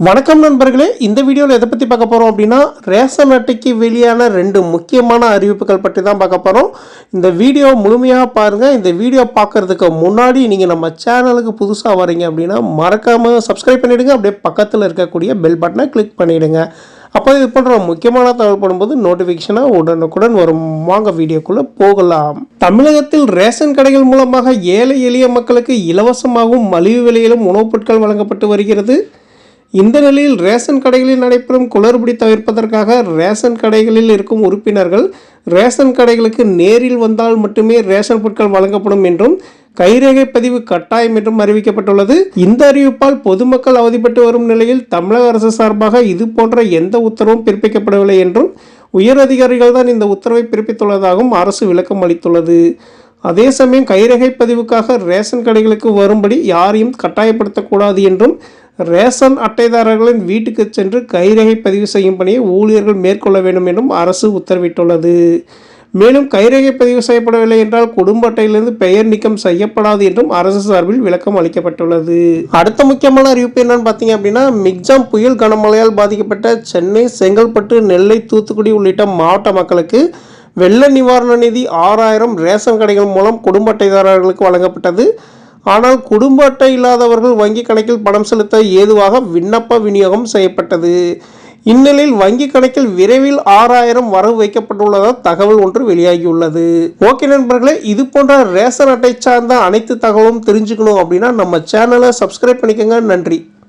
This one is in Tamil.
வணக்கம் நண்பர்களே இந்த வீடியோவில் எதை பற்றி பார்க்க போகிறோம் அப்படின்னா ரேஷன் அட்டைக்கு வெளியான ரெண்டு முக்கியமான அறிவிப்புகள் பற்றி தான் பார்க்க போகிறோம் இந்த வீடியோ முழுமையாக பாருங்கள் இந்த வீடியோ பார்க்குறதுக்கு முன்னாடி நீங்கள் நம்ம சேனலுக்கு புதுசாக வரீங்க அப்படின்னா மறக்காமல் சப்ஸ்கிரைப் பண்ணிவிடுங்க அப்படியே பக்கத்தில் இருக்கக்கூடிய பெல் பட்டனை கிளிக் பண்ணிவிடுங்க அப்போ இது போன்ற முக்கியமான தகவல் படும்போது நோட்டிஃபிகேஷனாக உடனுக்குடன் வரும். வாங்க வீடியோக்குள்ளே போகலாம். தமிழகத்தில் ரேஷன் கடைகள் மூலமாக ஏழை எளிய மக்களுக்கு இலவசமாகவும் மலிவு விலையிலும் உணவுப் பொருட்கள் வழங்கப்பட்டு வருகிறது. இந்த நிலையில் ரேஷன் கடைகளில் நடைபெறும் குளறுபடி தவிர்ப்பதற்காக ரேஷன் கடைகளில் இருக்கும் உறுப்பினர்கள் ரேஷன் கடைகளுக்கு நேரில் வந்தால் மட்டுமே ரேஷன் பொருட்கள் வழங்கப்படும் என்றும் கைரேகை பதிவு கட்டாயம் என்றும் அறிவிக்கப்பட்டுள்ளது. இந்த அறிவிப்பால் பொதுமக்கள் அவதிப்பட்டு வரும் நிலையில் தமிழக அரசு சார்பாக இது போன்ற எந்த உத்தரவும் பிறப்பிக்கப்படவில்லை என்றும் உயர் அதிகாரிகள் தான் இந்த உத்தரவை பிறப்பித்துள்ளதாகவும் அரசு விளக்கம் அளித்துள்ளது. அதே சமயம் கைரேகை பதிவுக்காக ரேஷன் கடைகளுக்கு வரும்படி யாரையும் கட்டாயப்படுத்தக்கூடாது என்றும் ரேஷன் அட்டைதாரர்களின் வீட்டுக்கு சென்று கைரேகை பதிவு செய்யும் பணியை ஊழியர்கள் மேற்கொள்ள வேண்டும் என்றும் அரசு உத்தரவிட்டுள்ளது. மேலும் கைரேகை பதிவு செய்யப்படவில்லை என்றால் குடும்ப அட்டையிலிருந்து பெயர் நீக்கம் செய்யப்படாது என்றும் அரசு சார்பில் விளக்கம் அளிக்கப்பட்டுள்ளது. அடுத்த முக்கியமான அறிவிப்பு என்னன்னு பார்த்தீங்க அப்படின்னா மிக்ஜாம் புயல் கனமழையால் பாதிக்கப்பட்ட சென்னை செங்கல்பட்டு நெல்லை தூத்துக்குடி உள்ளிட்ட மாவட்ட மக்களுக்கு வெள்ள நிவாரண நிதி ஆறாயிரம் ரேஷன் கடைகள் மூலம் குடும்ப அட்டைதாரர்களுக்கு வழங்கப்பட்டது. ஆனால் குடும்ப அட்டை இல்லாதவர்கள் வங்கி கணக்கில் பணம் செலுத்த ஏதுவாக விண்ணப்ப விநியோகம் செய்யப்பட்டது. இந்நிலையில் வங்கி கணக்கில் விரைவில் ஆறாயிரம் வரவு வைக்கப்பட்டுள்ளதாக தகவல் ஒன்று வெளியாகியுள்ளது. ஓகே நண்பர்களே இது போன்ற ரேஷன் அட்டை சார்ந்த அனைத்து தகவலும் தெரிஞ்சுக்கணும் அப்படின்னா நம்ம சேனலை சப்ஸ்கிரைப் பண்ணிக்கோங்க. நன்றி.